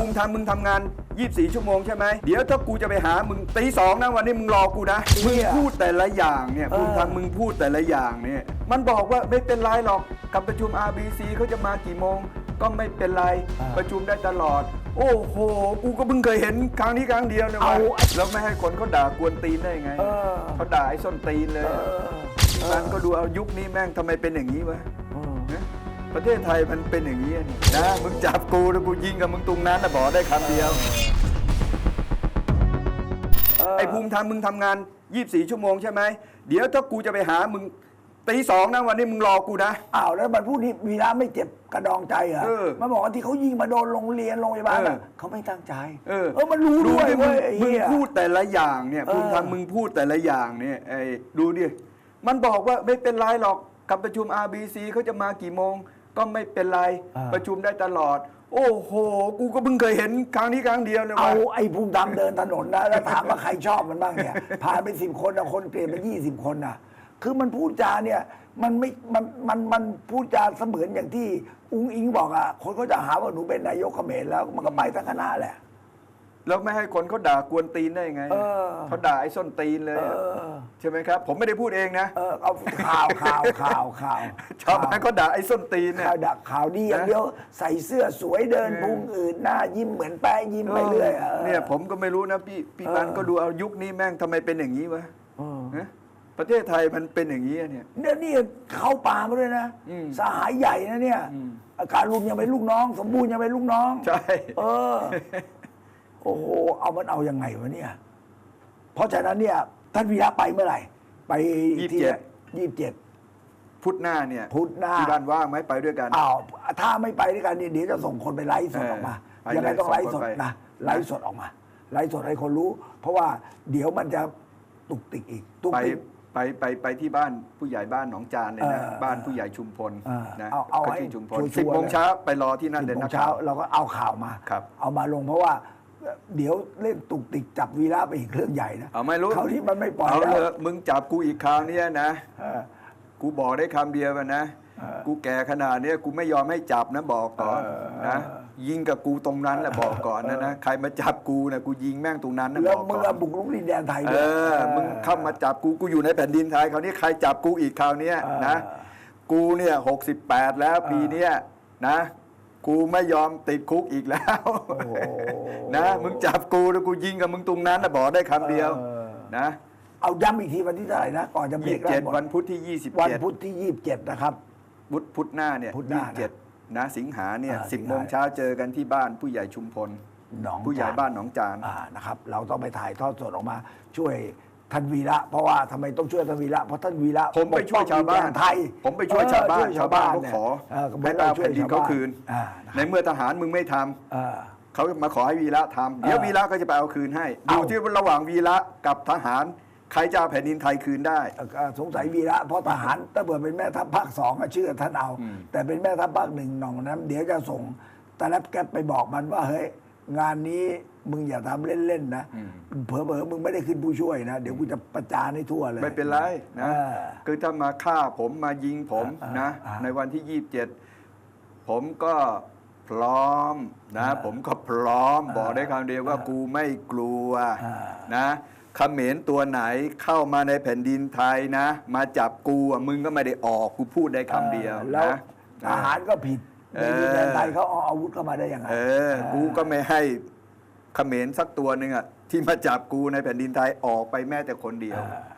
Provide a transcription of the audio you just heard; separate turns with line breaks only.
ภูมิธรรมมึงทำงาน 24 ชั่วโมงใช่ไหมเดี๋ยวถ้ากูจะไปหามึงตีสองนะวันนี้มึงรอกูนะ
เหี้
มึง
ย
พูดแต่ละอย่างเนี่ย
เออ
ภูมิธรรมมึงพูดแต่ละอย่างเนี่ยมันบอกว่าไม่เป็นไรหรอกกับประชุม RBC เขาจะมากี่โมง ก็ไม่เป็นไรประชุมได้ตลอด โอ้โห กูก็เพิ่งเคยเห็นครั้งนี้ครั้งเดียวเนี่ยว่าแล้วไม่ให้คนเขาด่ากวนตีนได้ไง
เออ
เขาด่าไอ้ส้นตีนเลย
เออ
มันก็ดูเอายุคนี้แม่งทำไมเป็นอย่างนี้วะ
เออ
นะ ประเทศไทยมันเป็นอย่างนี้นี่นะมึงจับกูแล้วกูยิงกับมึงตรงนั้นนะบอกได้คำเดียวไอ้ภูมิธรรมมึงทำงาน 24 ชั่วโมงใช่ไหมเดี๋ยวถ้ากูจะไปหามึงตีสองนะวันนี้มึงรอกูนะ
อ้าวแล้วมันพูดนี่วีระไม่เจ็บกระดองใจเหรอ
เออ
มันบอกว่าที่เขายิงมาโดนโรงเรียนโรงพยาบาลน่ะ
เออ
เขาไม่ตั้งใจ
เออ
เออมันรู้ด้วย
ดิ
เว้
มึง
ยไอ้
มึง
เหี้ย
พูดแต่ละอย่างเนี่ย
เออ
ภูมิธรรมมึงพูดแต่ละอย่างเนี่ยไอ้ดูดิมันบอกว่าไม่เป็นไรหรอกกับประชุม RBC เขาจะมากี่โมง ก็ไม่เป็นไรประชุมได้ตลอด โอ้โห กูก็เพิ่งเคยเห็นครั้งนี้ครั้งเดียวเลย
เอา
ว่า
ไอ้ภูมิธรรมเดินถนนนะแล้วถามว่าใครชอบมันบ้างเนี่ย ผ่านไปสิบคนนะคนเกลียดไปยี่สิบคนนะคือมันพูดจาเนี่ยมันไม่มันมันมันพูดจาเสมือนอย่างที่อุ้งอิงบอกอะคนก็จะหาว่าหนูเป็นนายกเขมรแล้วมันก็ไปทั้งคณะแหละ
แล้วไม่ให้คนเขาด่ากวนตีนได้ไง
เออ
เขาด่าไอ้ส้นตีนเลย
เออ
ใช่ไหมครับ ผมไม่ได้พูดเองนะ
เออเอาข่าวข่าวข่าวข่าว
ชาวบ้านเขาด่าไอ้ส้นตีนเนี่ย
ข่าวดักข่าวดีอย่างเดียว ใส่เสื้อสวยเดิน
เออ
พุงอื่นหน้ายิ้มเหมือนแป้ยิ้มไปเรื่อยออ
เนี่ยผมก็ไม่รู้นะพี่พี่
เออ
ปันก็ดูเอายุคนี้แม่งทำไมเป็นอย่างนี้วะ
เออ
นะประเทศไทยมันเป็นอย่างนี้อะเนี่ย
เนี่ยนี่เข้าป่ามาด้วยนะ
อืม
สหายใหญ่นะเนี่ย
อืม
อาการลุงยังเป็นลูกน้อง สมบูรณ์ยังเป็นลูกน้อง
ใช่
เออ โอ้โหเอามันเอายังไงวะเนี่ย เพราะฉะนั้นเนี่ยท่านวีระไปเมื่อไหร่ ไปที่ยี่สิบเจ็ด
พุธหน้าเนี่ย
พุธหน้า
ที่บ้านว่างไหมไปด้วยกัน
อ้าวถ้าไม่ไปด้วยกันเนี่ยเดี๋ยวจะส่งคนไปไลฟ์สดออกมา
เออ
ยังไงต้อง
ไป
ไล
เลย
ฟ์สด
ส่งคนไป
นะไลฟ์สดออกมาไลฟ์สดให้คนรู้ เพราะว่าเดี๋ยวมันจะตุกติกอีกตุก
ไป
ติก
ไปไปไปที่บ้านผู้ใหญ่บ้านหนองจานเลยนะ
เออ
บ้านผู้ใหญ่ชุมพล
เออ
นะ
เอาเอา
ก็
ให้
ที่ชุมพล
ชัวร์ๆ
สิบโมง
เลย
เช้าไปรอที่นั่น
สิ
เลย
บโม
นะ
ง
ค
เช้า
รับ
เราก็เอาข่าวมา
ครับ
เอามาลงเพราะว่า เดี๋ยวเล่นตุกติกจับวีระไปอีกเรื่องใหญ่นะ
เอาไม่รู้
คราวนี้มันไม่ปล่อย
เอา
แล้ว
เลยมึงจับกูอีกคราวเนี้ยนะ
เออ
กูบอกได้คำเดียวกันนะ
เออ
กูแก่ขนาดเนี้ยกูไม่ยอมให้จับนะบอกก่อน
เออ
นะ ยิงกับกูตรงนั้นแหละบอกก่อนนะนะ ใครมาจับกูนะกูยิงแม่งตรงนั้นนะ
แล้
บ
ว
อก
มึ
ก่
ง
อน
อะบุกรุกดินแดนไทย
เอ
ด้วย
อมึงเข้ามาจับกูกูอยู่ในแผ่นดินไทยคราวนี้ใครจับกูอีกคราวเนี้ยนะกูเนี่ยหกสิบแปดแล้วปีเนี้ยนะ กูไม่ยอมติดคุกอีกแล้ว
โอ้โห
นะมึงจับกูแล้วกูยิงกับมึงตรงนั้นนะบอกได้คำเดียว
เออ
นะ
เอาย้ำอีกทีวันที่เท่าไหร่นะก่อนจะเบร
ยี่
ก
สิบเจ็ด
หมด
วันพุธที่ยี่สิบ
วัน
เจ็ด
พุธที่ยี่สิบเจ็ดนะครับ
พุธพุธหน้าเนี่ย
พุธหน้า
ยี่สิบเจ็ดนะ สิงหาเนี่ย
อ่า
สิบ
สิงหา
โมงเช้าเจอกันที่บ้านผู้ใหญ่ชุมพล
หนอง
ผู้ใหญ่
จ
บ้านหนองจาน
อ่านะครับ เราต้องไปถ่ายทอดสดออกมาช่วย ท่านวีระเพราะว่าทำไมต้องช่วยท่านวีระเพราะท่านวีระ
ผมไปช่วยชาวบ้าน
ปกป้องดินแดไทย
ผมไปช่วยชาวบ้าน
เออ
ชาวบ้านเขา
เนี่ย
ขอ
เออ
ให้ไปเอาแผ่นดินเขาคืน
อ่านะค
ใน
รับ
เมื่อทหารมึงไม่ทำ
เออ
เขามาขอให้วีระทำเดี๋ยว
เออ
วีระก็จะไปเอาคืนให้
เอา
ดูที่ระหว่างวีระกับทหารใครจะเอาแผ่นดินไทยคืนได้
เอ่อก็สงสัยวีระเพราะทหารถ้าเกิดเป็นแม่ทัพภาคสองก็เชื่อท่านเอา
อืม
แต่เป็นแม่ทัพภาคหนึ่งหน่องนั้น เดี๋ยวจะส่งแต่ละแกปไปบอกมันว่าเฮ้ย งานนี้มึงอย่าทำเล่น ๆ นะเผลอๆมึงไม่ได้ขึ้นผู้ช่วยนะ เดี๋ยวกูจะประจานให้ทั่วเลย
ไม่เป็นไรนะ
เออ
คือถ้ามาฆ่าผมมายิงผม
อ่า
นะ
อ่า
ในวันที่ 27 ผมก็พร้อมนะ ผมก็พร้อม บอกได้คำเดียวว่ากูไม่กลัว
อ่า
นะเขมรตัวไหนเข้ามาในแผ่นดินไทยนะ มาจับกูอะมึงก็ไม่ได้ออกกูพูดได้คำเดียว
แล้ว
นะ
ทหารก็ผิด
เอ
ใน
อ
ดินแดนไทยเขาเอาอาวุธเข้ามาได้ยังไง
เออ กูก็ไม่ให้เขมรสักตัวหนึ่งอะที่มาจับกูในแผ่นดินไทยออกไปแม้แต่คนเดียว
อ่า